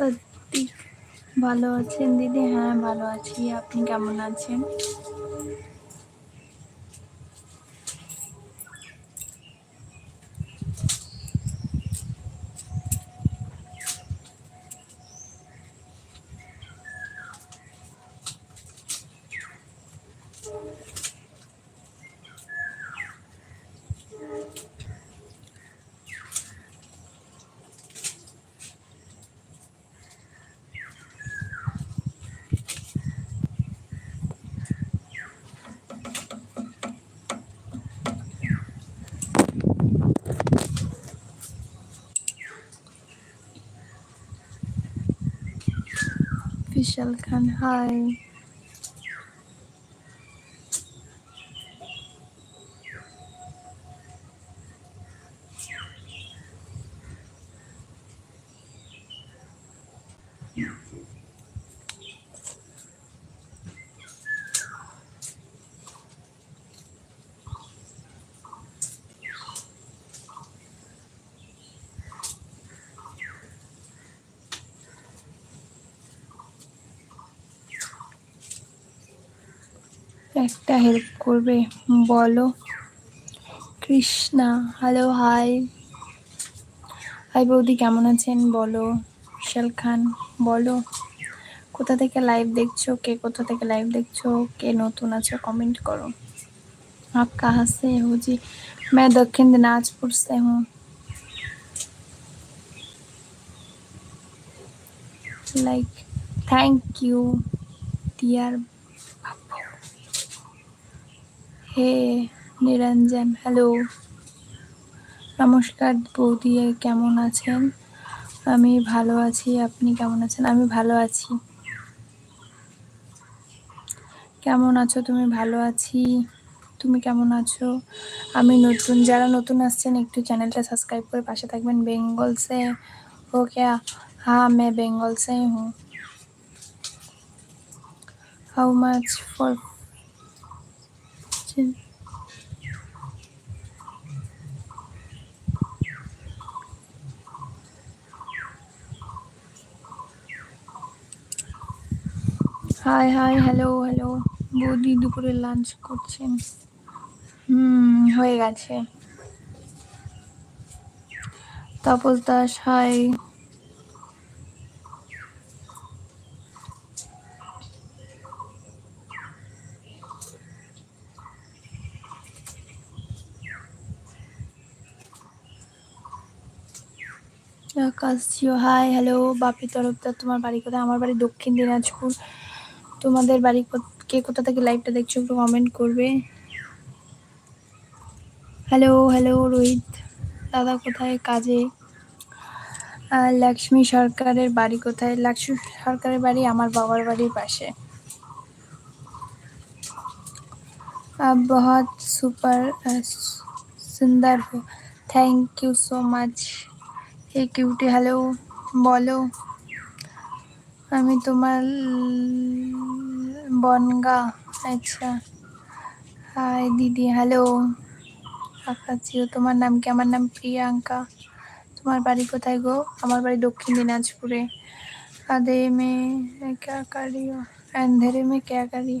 সত্যি ভালো আছেন দিদি? হ্যাঁ ভালো আছি। আপনি কেমন আছেন? বিশাল খান হাই একটা হেল্প করবে? বলো। কৃষ্ণা হ্যালো হাই হাই বৌদি, কেমন আছেন? বলো। শাল খান, বলো। কোথা থেকে লাইভ দেখছ? কে কোথা থেকে লাইভ দেখছ? কে নতুন আছে? কমেন্ট করো। আপ कहाँ সে হুজি। जी দক্ষিণ দিনাজপুর সে হু। লাইক থ্যাংক ইউ यू হে নিরঞ্জন হ্যালো নমস্কার বৌদি, কেমন আছেন? আমি ভালো আছি, আপনি কেমন আছেন? আমি ভালো আছি। কেমন আছো তুমি? ভালো আছি। তুমি কেমন আছো? আমি নতুন, যারা নতুন আসছেন, একটু চ্যানেলটা সাবস্ক্রাইব করে পাশে থাকবেন। বেঙ্গল সে হ্যাঁ আমি বেঙ্গল সে how much for for hi hi hello hello বৌদি দুপুরে লাঞ্চ করছেন। হুম, হয়ে গেছে। তাপস দাস হাই আকাশ জিও হাই হ্যালো বাপি তরফদার তোমার বাড়ি কোথায় আমার বাড়ি দক্ষিণ দিনাজপুর তোমাদের বাড়ি কোথ- কে কোথা থেকে লাইভটা দেখছো একটু কমেন্ট করবে হ্যালো হ্যালো রোহিত দাদা কোথায় কাজে আহ, লক্ষ্মী সরকারের বাড়ি কোথায় লক্ষ্মী সরকারের বাড়ি আমার বাবার বাড়ির পাশে आप बहुत सुपर अ, सुंदर हो thank you so much hey cutie hello বলো আমি তোমার ল- বনগা আচ্ছা হাই দিদি হ্যালো আকাশিও তোমার নাম কি আমার নাম প্রিয়াঙ্কা তোমার বাড়ি কোথায় গো আমার বাড়ি দক্ষিণ দিনাজপুরে आधे में क्या कर रही हो अंधेरे में क्या कर रही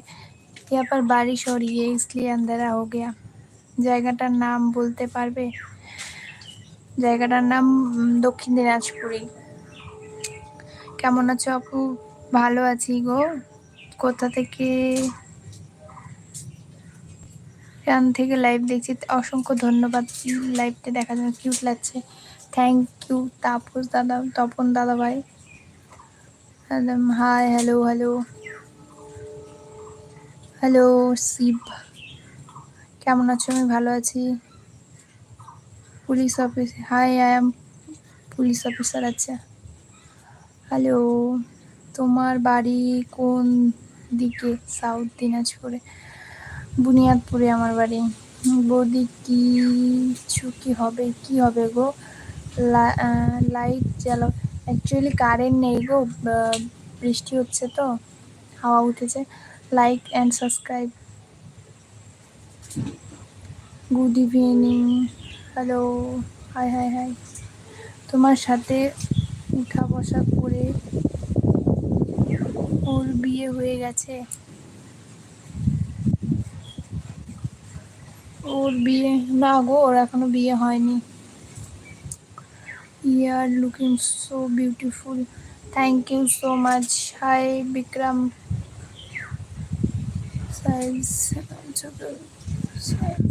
यहाँ पर बारिश हो रही है इसलिए अंधेरा हो गया জায়গাটার নাম বলতে পারবে জায়গাটার নাম দক্ষিণ দিনাজপুরে কেমন আছো আপু? ভালো আছি গো। কোথা থেকে? এখান থেকে লাইভ দেখছি। অসংখ্য ধন্যবাদ। লাইভটা দেখার জন্য কিউট লাগছে। থ্যাংক ইউ তাপস দাদা, তপন দাদা ভাই। Hi hello hello hello Shiv. কেমন আছো? আমি ভালো আছি। Police office hi I am police officer আচ্ছা। হ্যালো তোমার বাড়ি কোন দিকে? সাউথ দিনাজপুরে। বুনিয়াদপুরে আমার বাড়ি। বৌদি কিছু কি হবে? কি হবে গো? লাইট জ্বালাও অ্যাকচুয়ালি কারেন্ট নেই গো বৃষ্টি হচ্ছে তো, হাওয়া উঠেছে। Like and subscribe good evening hello, hi hi hi. তোমার সাথে উঠা বসা করে ওর বিয়ে হয়ে গেছে। ওর বিয়ে, না গো, ওর এখনও বিয়ে হয়নি। You're looking so beautiful thank you so much hi Vikram size সাইজ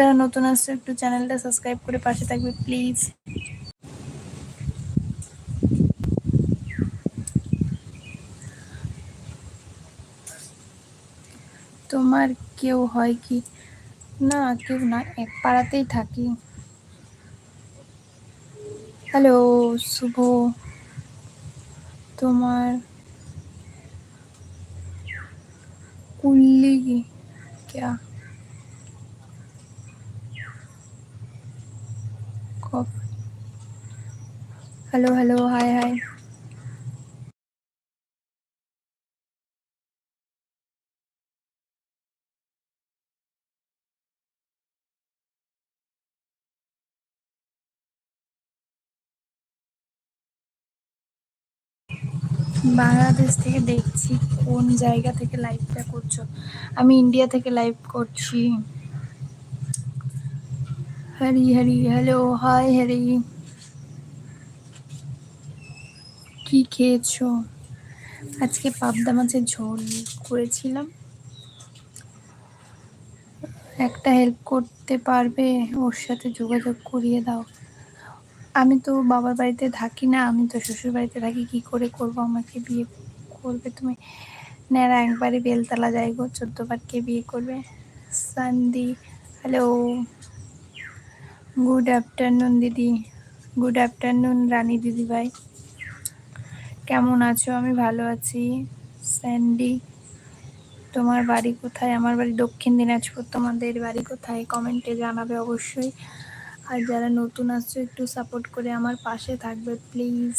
যারা নতুন আসছে, একটু চ্যানেলটা সাবস্ক্রাইব করে পাশে থাকবে, প্লিজ। তোমার কেউ হয় কি? না, কেউ না, এক পাড়াতেই থাকি। হ্যালো, শুভ। তোমার কুল্লি ক্যা খবর hello hello hi, hi Bangladesh থেকে দেখছি কোন জায়গা থেকে লাইভটা করছ? আমি ইন্ডিয়া থেকে লাইভ করছি। Hari Hari, hello, hi Hari. কি খেয়েছো? আজকে পাবদা মাছের ঝোল করেছিলাম। একটা হেল্প করতে পারবে, ওর সাথে যোগাযোগ করিয়ে দাও। আমি তো বাবার বাড়িতে থাকি না, আমি তো শ্বশুর বাড়িতে থাকি, কি করে করব? আমাকে বিয়ে করবে তুমি? ন্যাড়া, একবারে বেলতলা যাই গো চোদ্দবার কে বিয়ে করবে। সান্দি, হ্যালো। গুড আফটারনুন দিদি। গুড আফটারনুন রানী দিদি ভাই কেমন আছো? আমি ভালো আছি। স্যান্ডি, তোমার বাড়ি কোথায়? আমার বাড়ি দক্ষিণ দিনাজপুর। তোমাদের বাড়ি কোথায়? কমেন্টে জানাবে অবশ্যই। আর যারা নতুন আসছো, একটু সাপোর্ট করে আমার পাশে থাকবে প্লিজ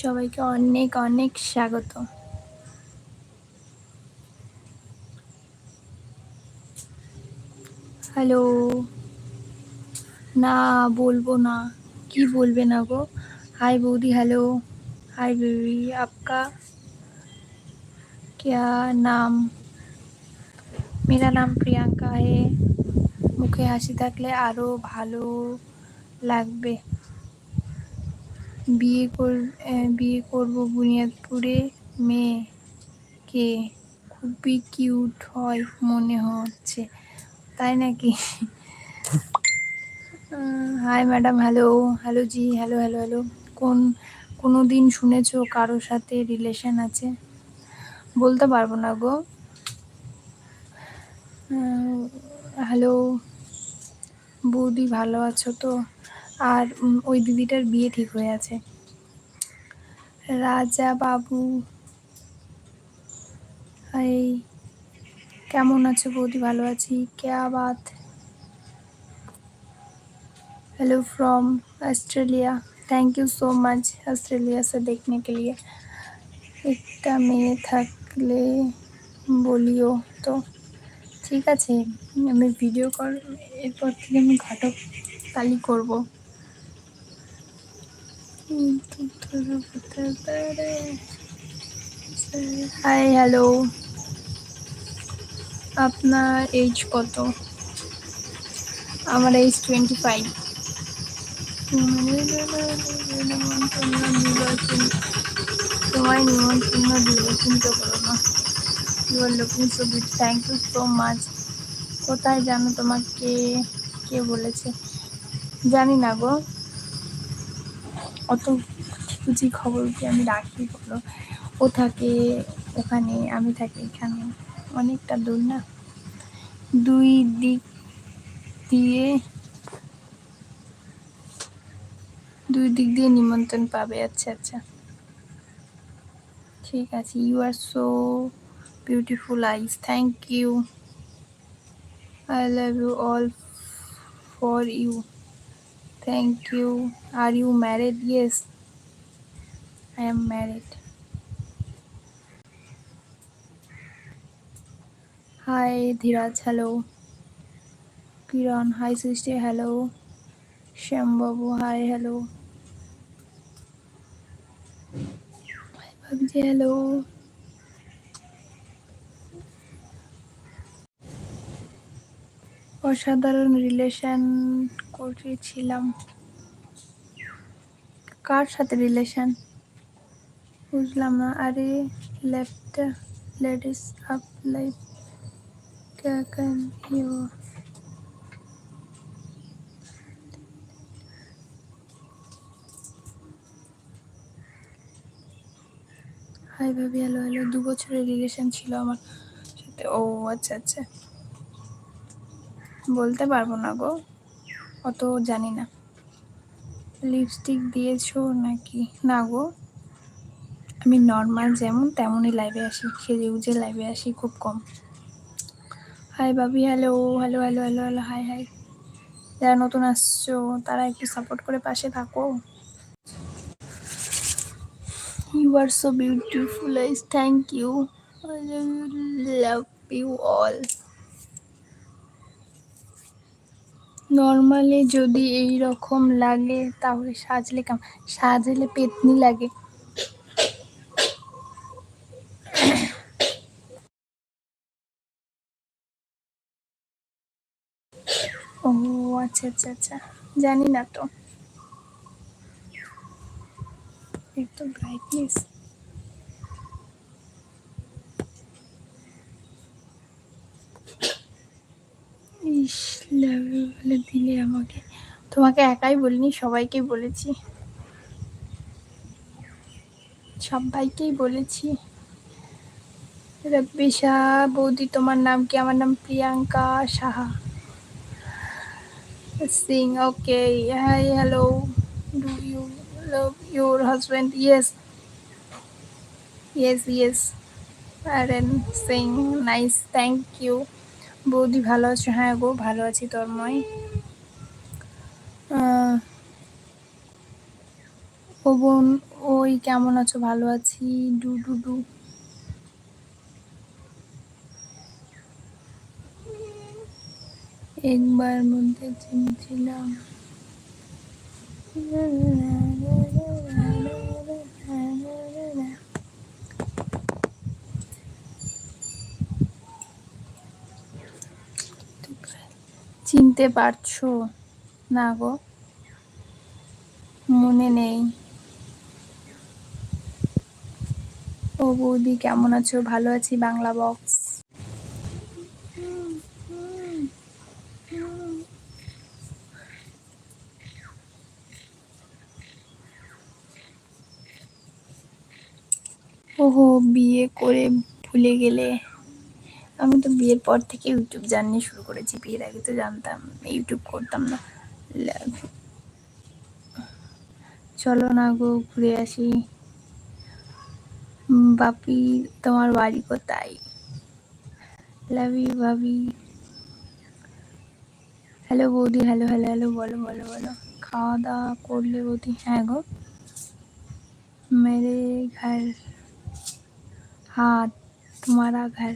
সবাইকে অনেক অনেক স্বাগত। হ্যালো। না, বলব না। কি বলবে না গো? হাই বৌদি, হ্যালো। হাই বেবি আপকা? ক্যা নাম? মেরা নাম প্রিয়াঙ্কা হে। মুখে হাসি থাকলে আরও ভালো লাগবে। বিয়ে কর বিয়ে করব বুনিয়াদপুরে। মেয়ে কে খুবই কিউট হয় মনে হচ্ছে। তাই নাকি? হাই ম্যাডাম হ্যালো হ্যালো জি হ্যালো হ্যালো হ্যালো কোন কোনো দিন শুনেছো কারোর সাথে রিলেশন আছে? বলতে পারব না গো। হ্যালো বৌদি ভালো আছো তো? আর ওই দিদিটার বিয়ে ঠিক হয়ে আছে। রাজা বাবু হাই কেমন আছো বৌদি ভালো আছি কে Baat hello from Australia thank you so much Australia से देखने के लिए একটা মেয়ে থাকলে বলিও তো ঠিক আছে আমি ভিডিও কল এরপর থেকে আমি ঘটক তালি করবো হাই হ্যালো আপনার এজ কত? আমার এজ টোয়েন্টি ফাইভ তোমায় নিমন্ত্রণ চিন্তা করো না you are looking so good thank you so much কোথায় জানো তোমাকে কে বলেছে? জানি না গো। অত খুঁজি খবর কি আমি রাখি বলো? ও থাকে ওখানে আমি থাকি এখানে। অনেকটা দূর না? দুই দিক দিয়ে দুই দিক দিয়ে নিমন্ত্রণ পাবে। আচ্ছা আচ্ছা। ঠিক আছে। You are so beautiful eyes thank you I love you all for you thank you are you married yes I am married hi Dhiraj, hello. Kiran, hi Srishti, hello. Shyambabu, hi, hello. Hello. অসাধারণ relation করেছিলাম। কার সাথে relation বুঝলাম না। আরে, left, ladies, আপ like can you hi ভাবি hello hello দু বছরের রিলেশন ছিল আমার সাথে। ও আচ্ছা আচ্ছা। বলতে পারব না গো। অত জানি না। লিপস্টিক দিয়েছ নাকি? না গো। আমি নর্মাল যেমন, তেমনই লাইভে আসি। খেলে উজে লাইভে আসি, খুব কম। হাই ভাবি hello hello hello hello hello hi hi যারা নতুন আসছো, তারা একটু সাপোর্ট করে পাশে থাকো। You are so beautiful eyes thank you love you all normally যদি এই রকম লাগে, তাহলে সাজলে কেমন? সাজলে পেতনি লাগে ও আচ্ছা আচ্ছা আচ্ছা। জানি না তো। ব্রাইটনেস দিলে আমাকে। তোমাকে একাই বলিনি সবাইকে বলেছি। সবাইকেই বলেছি। বৌদি, তোমার নাম কি? আমার নাম Priyanka Saha. Singh okay hi hello do you love your husband yes yes yes Aren Singh nice thank you বৌদি ভালো আছো? হ্যাঁ গো, ভালো আছি তন্ময়। ও বোন, ওই কেমন আছো? ভালো আছি? ডু ডু ডু। একবার মধ্যে চিনছিলাম। চিনতে পারছ? না গো, মনে নেই। ও বৌদি, কেমন আছো? ভালো আছি বাংলা বক্স ওহো বিয়ে করে ভুলে গেলে আমি তো বিয়ের পর থেকে ইউটিউব জার্নি শুরু করেছি বিয়ের আগে তো জানতাম ইউটিউব করতাম না। চলো না গো, ঘুরে আসি। বাপি, তোমার বাড়ি কোথায়? লাভ ইউ ভাবি। হ্যালো বৌদি হ্যালো হ্যালো হ্যালো বলো বলো বলো। খাওয়া দাওয়া করলে বৌদি হ্যাঁ গো। মেরে ঘর हाँ तुम्हारा घर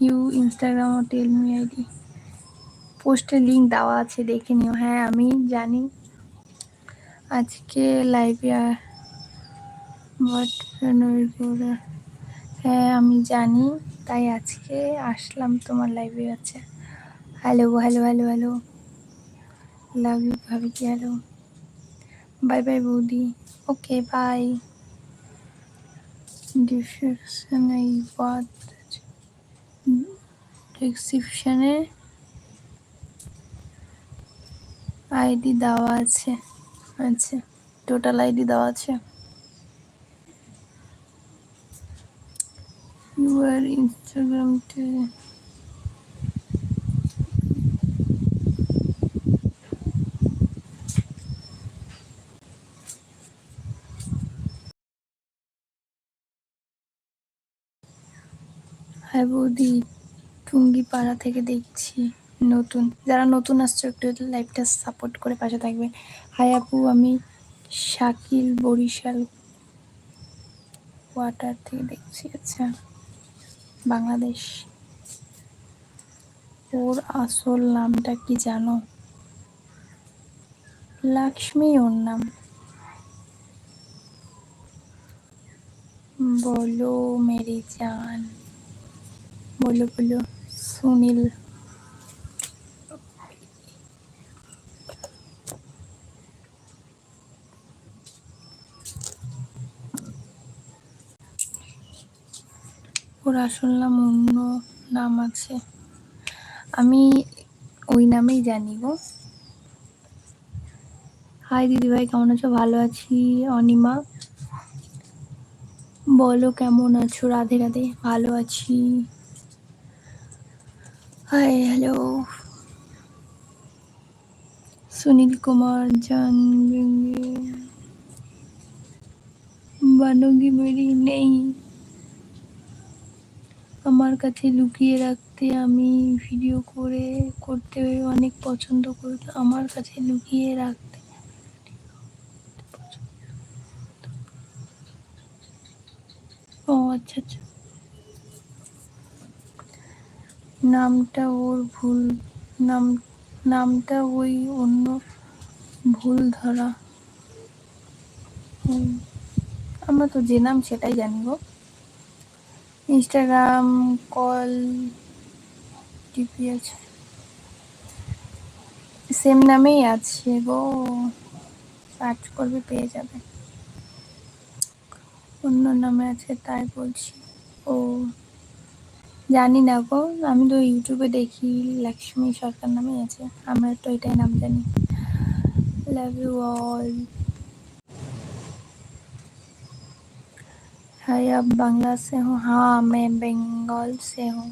ইউ ইনস্টাগ্রাম ও টেল মি আইডি পোস্টে লিঙ্ক দেওয়া আছে দেখে নিও হ্যাঁ আমি জানি আজকে লাইভে বাট হ্যাঁ আমি জানি তাই আজকে আসলাম তোমার লাইভে আছে hello hello hello hello love you ভাবি কি হ্যালো বাই বাই বৌদি ওকে বাই ডিসক্রিপশনে বাদ ডিসক্রিপশনে আইডি দেওয়া আছে। আচ্ছা টোটাল আইডি দেওয়া আছে। ইউআর ইনস্টাগ্রাম হ্যাঁ বৌদি, টুঙ্গিপাড়া থেকে দেখছি নতুন। যারা নতুন আসছো, একটু লাইফটা সাপোর্ট করে পাশে থাকবে। হাই আপু, আমি শাকিল বরিশাল কোয়ার্টার থেকে দেখছি আচ্ছা। বাংলাদেশ। ওর আসল নামটা কি জানো? লক্ষ্মী ওর নাম। বলো, মেরি জান। বলো বলো, সুনীল। ওর নাম অন্য নাম আছে। আমি ওই নামেই জানি গো। হাই দিদি ভাই কেমন আছো? ভালো আছি, অনিমা। বলো, কেমন আছো? রাধে রাধে, ভালো আছি। Hi, hello. সুনীল কুমার, জান বানগি মেরি নেই। আমার কাছে লুকিয়ে রাখতে আমি ভিডিও করে, করতে অনেক পছন্দ করি আমার কাছে লুকিয়ে রাখতে ও আচ্ছা আচ্ছা। নামটা ওর ভুল, নাম, নামটা ওই অন্য ভুল ধরা। আমরা তো যে নাম সেটাই জানি গো। ইনস্টাগ্রাম কল টিপি আছে সেম নামেই আছে গো। সার্চ করবে, পেয়ে যাবে। অন্য নামে আছে, তাই বলছি। ও। জানি না গো আমি তো ইউটিউবে দেখি লক্ষ্মী সরকার নামেই আছে আমরা তো এটাই নাম জানি লাভ ইউ অল हाय आप बांग्ला से हो हाँ मैं बंगाल से हूँ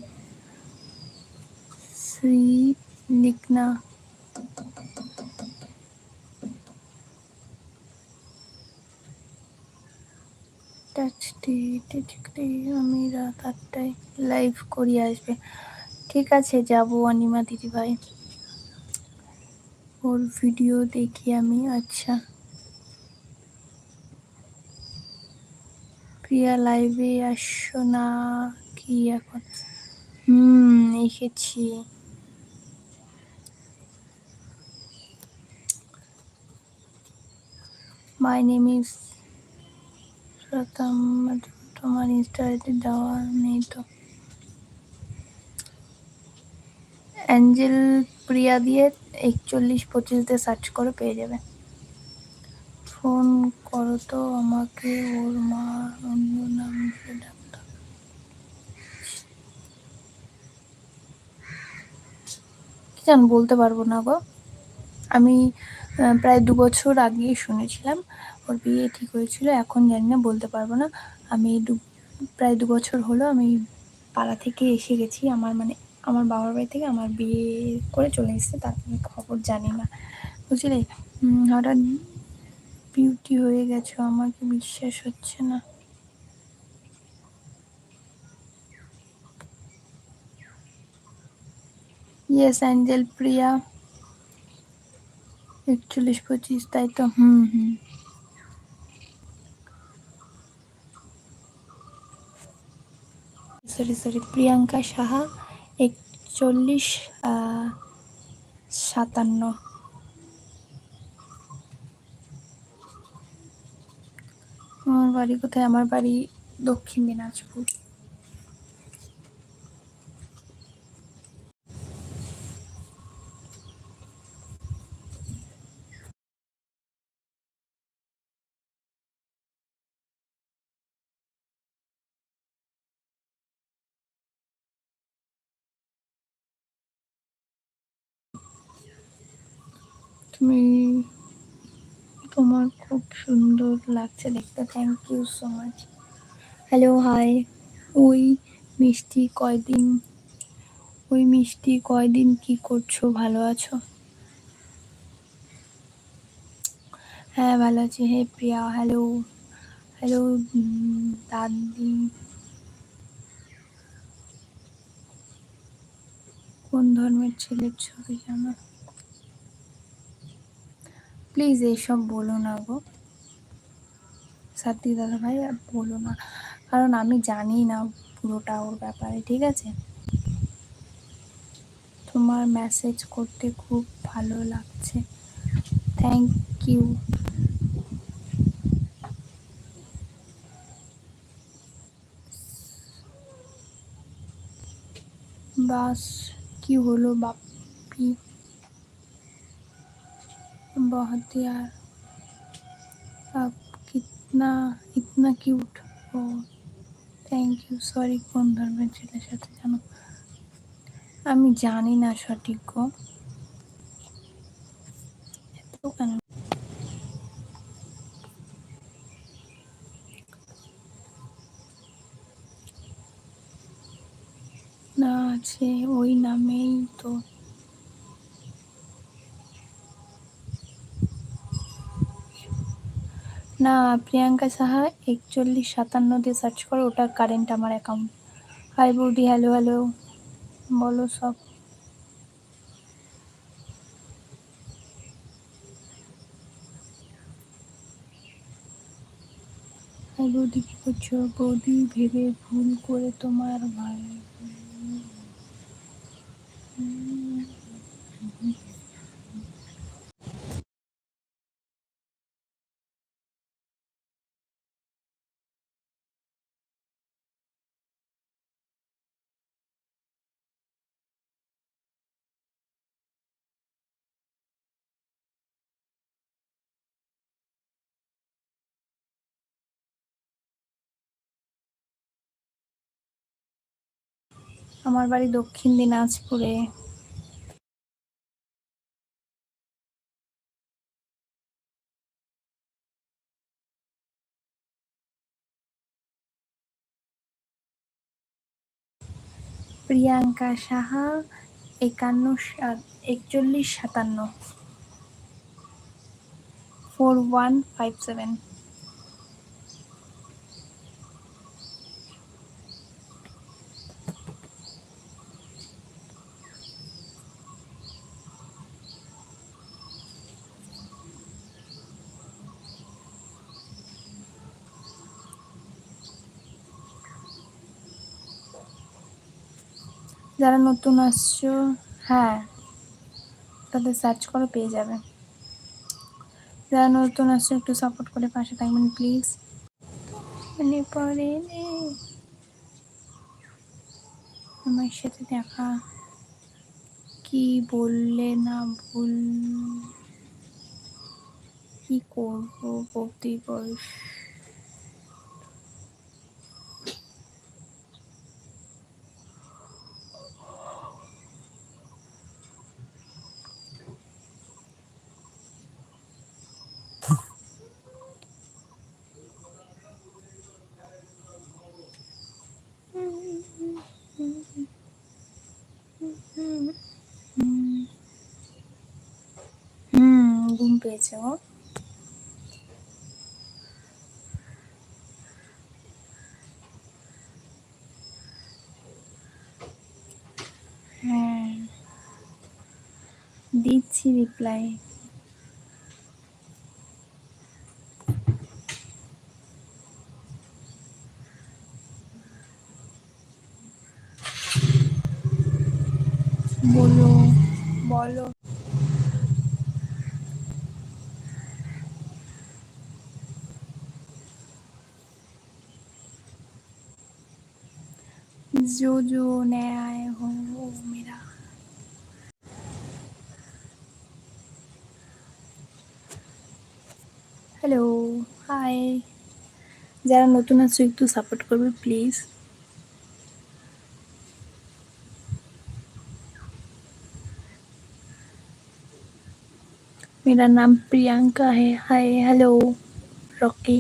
श्री लिखना টিকটি আমি রাত আটটায় লাইভ করি আসবে। ঠিক আছে, যাব অনিমা দিদি ভাই। ওর ভিডিও দেখি আমি আচ্ছা। প্রিয়া লাইভে আসছো না কি এখন? হুম, এসেছি। মাই নেম ইজ তোমার ইনস্টা দেওয়া নেই তো। অ্যাঞ্জেল প্রিয়া দিয়ে একচল্লিশ পঁচিশতে সার্চ করে, পেয়ে যাবে। ফোন করো তো আমাকে, ওর মা অন্য নাম কি জান, বলতে পারব না গো। আমি প্রায় দু বছর আগেই শুনেছিলাম ওর বিয়ে ঠিক হয়েছিল, এখন জানি না, বলতে পারব না। আমি দু, প্রায় দু বছর হলো আমি পাড়া থেকে এসে গেছি, আমার মানে আমার বাবার বাড়ি থেকে আমার বিয়ে করে চলে এসেছে তার আমি খবর জানি না। বুঝলে? হঠাৎ বিউটি হয়ে গেছো, আমাকে বিশ্বাস হচ্ছে না। ইয়েস অ্যাঞ্জেল প্রিয়া একচল্লিশ পঁচিশ, তাই তো? হুম হুম। সরি সরি প্রিয়াঙ্কা সাহা একচল্লিশ সাতান্ন। আমার বাড়ি কোথায়? আমার বাড়ি দক্ষিণ দিনাজপুর। তুমি তোমার খুব সুন্দর লাগছে দেখতে। Thank you so much hello hi ওই মিষ্টি কয়দিন, ওই মিষ্টি কয়দিন কি করছ? ভালো আছো? হ্যাঁ ভালো আছি। হে প্রিয়া হ্যালো হ্যালো দাদি। কোন ধর্মের ছেলের ছবি জানো? প্লিজ এইসব বলো না গো। সাথী দাদা ভাই বলো না। কারণ আমি জানি না পুরোটা ওর ব্যাপারে, ঠিক আছে? তোমার মেসেজ করতে খুব ভালো লাগছে। থ্যাংক ইউ বাস, কি হলো বাপ্পি? बहुत यार आप कितना इतना क्यूट हो থ্যাংক ইউ সরি কোন ধর্মের ছেলের সাথে জানো আমি জানি না সঠিক গো এত কেন না আছে ওই নামেই তো না, প্রিয়াঙ্কা সাহা একচল্লিশ সাতান্ন দিয়ে সার্চ করো, ওটা কারেন্ট আমার অ্যাকাউন্ট হাই বৌদি হ্যালো হ্যালো বলো সব। হাই বৌদি কি করছ? বৌদি ভেবে ভুল করে তোমার ভাই। আমার বাড়ি দক্ষিণ দিনাজপুরে। প্রিয়াঙ্কা সাহা একান্ন একচল্লিশ সাতান্ন। Four one five seven. যারা নতুন আসছো হ্যাঁ তাদের সার্চ করে, পেয়ে যাবে। যারা নতুন আসছো, একটু সাপোর্ট করে পাশে থাকবেন প্লিজ মনে পড়ে রে আমার সাথে দেখা। কি বললে না ভুল কি করব প্রতি বয়স হুম ঘুম পেয়েছে ও। দিচ্ছি রিপ্লাই जो जो नए आए हो वो मेरा হ্যালো হাই যারা নতুন আছো একটু সাপোর্ট করবে প্লিজ मेरा नाम प्रियंका है hi hello Rocky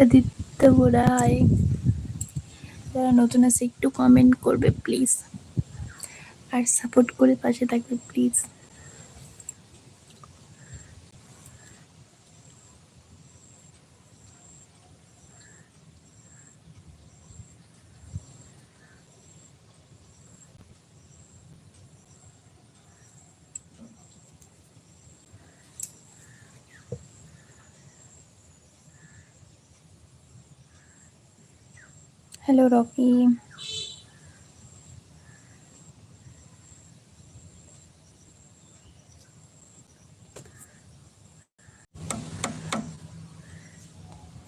Aditya Bora hi যারা নতুন আছে একটু কমেন্ট করবে প্লিজ আর সাপোর্ট করে পাশে থাকবে প্লিজ हेलो रॉकी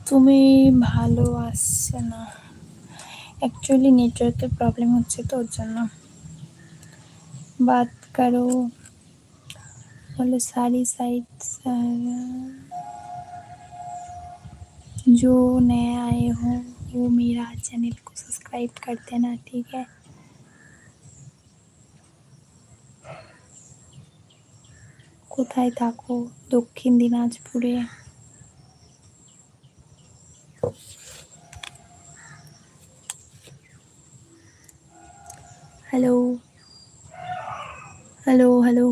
তুমি ভালো আসছে না অ্যাকচুয়ালি নেটওয়ার্কের প্রবলেম হচ্ছে তো ওর জন্য বাত করো बोलो सारी साइट सारा जो नए आए हों वो मेरा चैनल को सब्सक्राइब कर देना ठीक है কোথায় থাকো দক্ষিণ দিনাজপুরে হ্যালো হ্যালো হ্যালো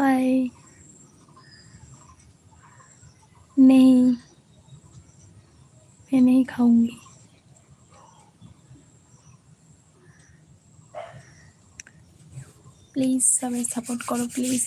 पाए नहीं मैं नहीं खाऊँगी। प्लीज़ सब सपोर्ट करो प्लीज़